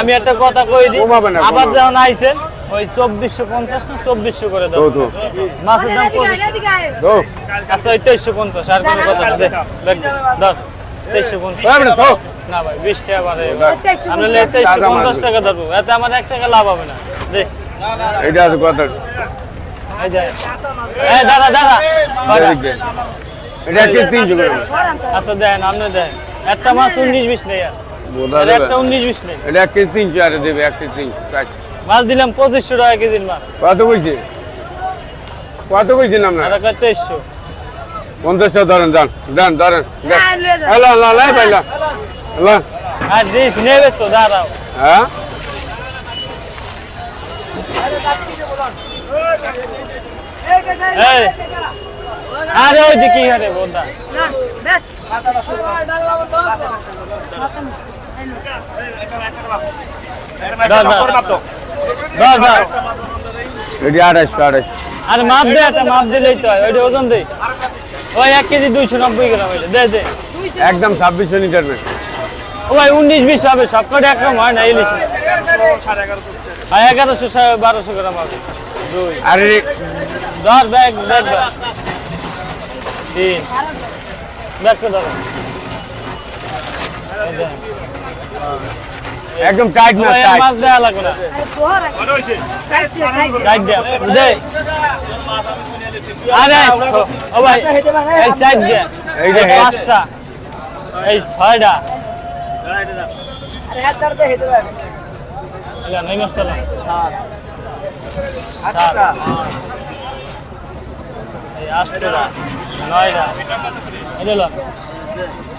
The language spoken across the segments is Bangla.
আমি একটা কথা কই দিই আবার যখন আইছেন ওই চব্বিশশো পঞ্চাশ না চব্বিশশো করে দাও। মাছের দাম আচ্ছা ওই তেইশশো পঞ্চাশ আর কোনো কথা দেখ ধর তেইশশো পঞ্চাশ। না ভাই বিশ টাকা বাড়ে তেইশশো তেইশশো পঞ্চাশ টাকা ধরবো। এতে আমার এক টাকা লাভ হবে না। দে। এটা কথা এই যে এই দাদা দাদা। এটা তিনশো আচ্ছা দেন আপনি দেন। একটা মাছ উনিশ বিশ নেই আর। একটা উনিশ বিশ নেই এটা এক কেজি তিনশো আরে দেবে এক কেজি তিনশো মাছ দিলাম পঁচিশশো টাকা কেজির মাছ। কত কইছে? কত কইছেন আপনার আর তেইশশো। পঞ্চাশটা ধরেন যান দেন ধরেন হ্যাঁ, আর জিনিস নেবে তো দাঁড়াও। হ্যাঁ? আরে ওই দিকে বোধা আরে মাপ দে একটা মাপ দিলেই তো হয় ওইটা ওজন দে। ওই এক কেজি দুইশো নব্বই গ্রাম দে দে। একদম ছাব্বিশশো লিটার মেট উনিশ বিশ হবে সব একরকম হয় না ইলিশ মাছ এগারোশো বারোশো গ্রাম হবে। দুই। আরে ধর ব্যাগ ব্যাগ তিন। ব্যাগ তো ধর। দেখ। একদম টাইট মাছ টাইট মাছ দেওয়া লাগবে না। সাইড দে দে। আরে ও ভাই এই সাইড দে এই এই যে পাঁচটা। এই ছয়টা। এলাম, এই মাছটা এলাম। সাত। এই আটটা। নয়টা। এটা এলাম। দেখা লাগবে এটি আড়াইশো নয়টা এই- এইটা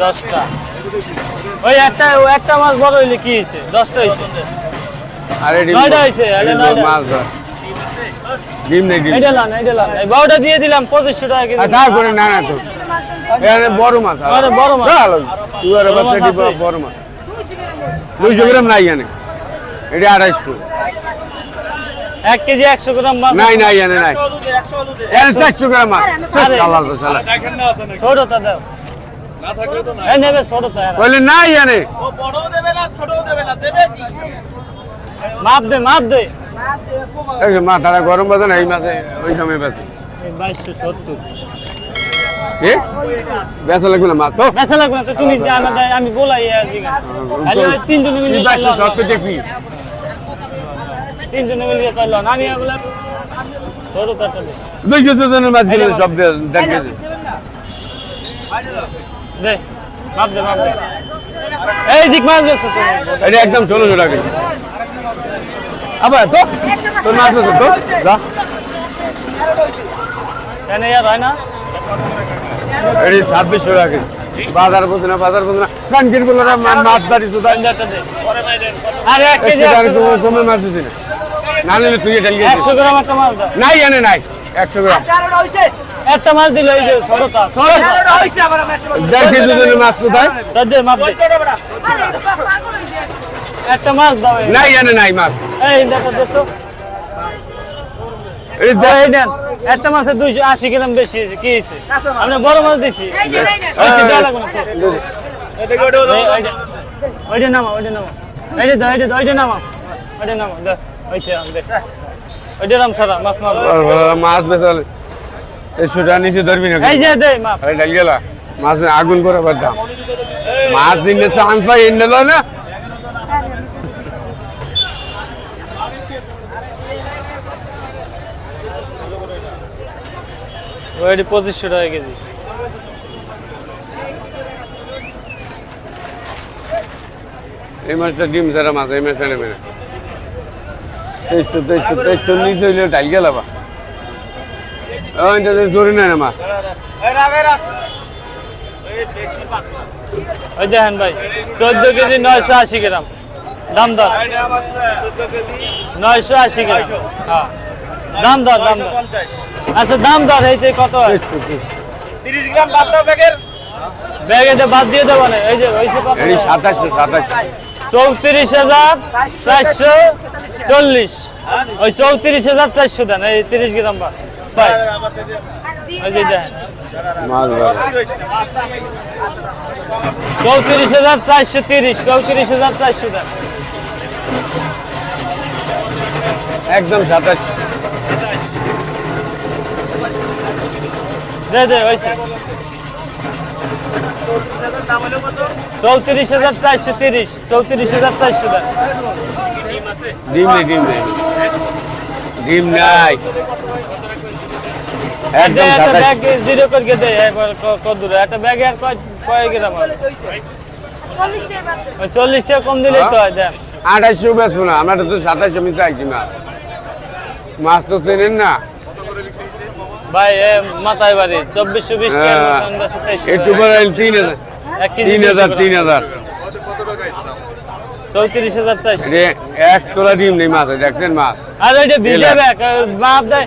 দশটা ওই একটা একটা মাছ বড় কি হয়েছে দশটা। মাছ ডিম নেই ডিম বারোটা দিয়ে দিলাম পঁচিশশো টাকা না না তো বড় মাছ আরে বড় মাছ। বড় মাছ নাই এখানে এটি আড়াইশো এক কেজি একশো গ্রাম মাছ নাই নাই এখানে নাই। চারশো গ্রাম মাছ। আরে। চালাল তো চালা। ছোটটা দাও। এই নেবে ছোটটা এরা। বললে নাই এখানে মাপ দে মাপ দে। এই যে মাথাটা গরম বাজে না এই মাছে ওই সময় বেঁচে এই বাইশশো সত্তর। বেচা লাগবে না তো? লাগবে না তো তুমি আমি বলাই আছি তিনজনে মিলে তিনজনে মিলে করলাম আমি বলে ছোটটা দে দুইশো জনের মাছ গেলে সব দেখবে দে মাপ দে মাপ দে। এই দিক মাছ বেছো তুমি এটা একদম ষোলোশো টাকা। কেজি। আবার তো তোর মাছ বেচো তো যা। কেন ইয়ার হয় না? এটি ছাব্বিশশো টাকা। বাজার বোঝে না বাজার বোঝে না। কানকির বলে মাছ দাঁড়ি তো দাঁড়ি পঞ্চাশটা দে। আরে এক কেজি একশো টাকা একশো তোমার গ্রাম। কমে মাছ না। না নিলে তুই নিয়ে একশো গ্রাম একটা মাছ দাও। নাই এনে নাই একশো গ্রাম। একটা মাছ দিল এই যে ছোটটা ছোটটা দেড় কেজি জনের মাছ কোথায়? দে মাপ দে। একটা মাছ দাও নাই এনে নাই মাছ। এই দেখো দে তো এটি দাও, এই নেন একটা মাছের দুইশো আশি গ্রাম বেশি হয়েছে কি আমরা বড় মাছ দিছি। আচ্ছা, ওইটা- ওইটা নামা ওইটা নামা এই যে ওইটা নামা ওইটা নামা দে ওইসে আম দে ওইটা নাম ছাড়া মাছ মাছ মাছ বেচালে একশো টাকা নিচে ধরবি না এই যে দে মাপ। আরে ডাল গেলা। মাছ আগুন করে বাদ দাম। মাছ দিনে চান্স পাই এনে না? ওইটি পঁচিশশো টাকা কেজি। এই মাছটা ডিম ছাড়া মাছ এই মাছটা নেবে না। তেইশশো তেইশশো তেইশশো নিচে হইলে ডাল গেলা বা। ওই দেখেন ভাই চোদ্দ কেজি নয়শো আশি গ্রাম। দাম দর। নয়শো আশি গ্রাম। হ্যাঁ। দাম দর দাম দর। আচ্ছা দাম দর এই যে কত? হয় ব্যাগেতে বাদ দিয়ে দেবো না। এই যে সাতাশশো সাতাশশো। চৌত্রিশ হাজার চারশো চল্লিশ। ওই চৌত্রিশ হাজার চারশো দেন এই তিরিশ গ্রাম বা। পাই ওই যে ভালো চৌত্রিশ হাজার চারশো তিরিশ চৌত্রিশ হাজার চারশো টাকা একদম সাতাশ। দে দে হয়েছে। চৌত্রিশ হাজার চারশো তিরিশ চৌত্রিশ হাজার চারশো টাকা ডিম নেই ডিম নেই। ডিম নাই। একদম একটা ব্যাগ জিরো করে একটা ব্যাগে আর কয় গ্রাম চল্লিশ টাকা কম দিলেই তো হয় দেন আঠাশশো বেচবো না আমরা তো চাইছি মাছ মাছ তো চেনেন না? ভাই এ মাথায় বাড়ি চব্বিশশো বিশ টাকা হ্যাঁ। টাকা। পরে তিন হাজার। এক তিন হাজার তিন হাজার। চৌত্রিশ হাজার চারশো। এক তোলা ডিম নেই মাছ দেখছেন মাছ? আর ওইটা ভিজে ব্যাগ মাপ দেয়।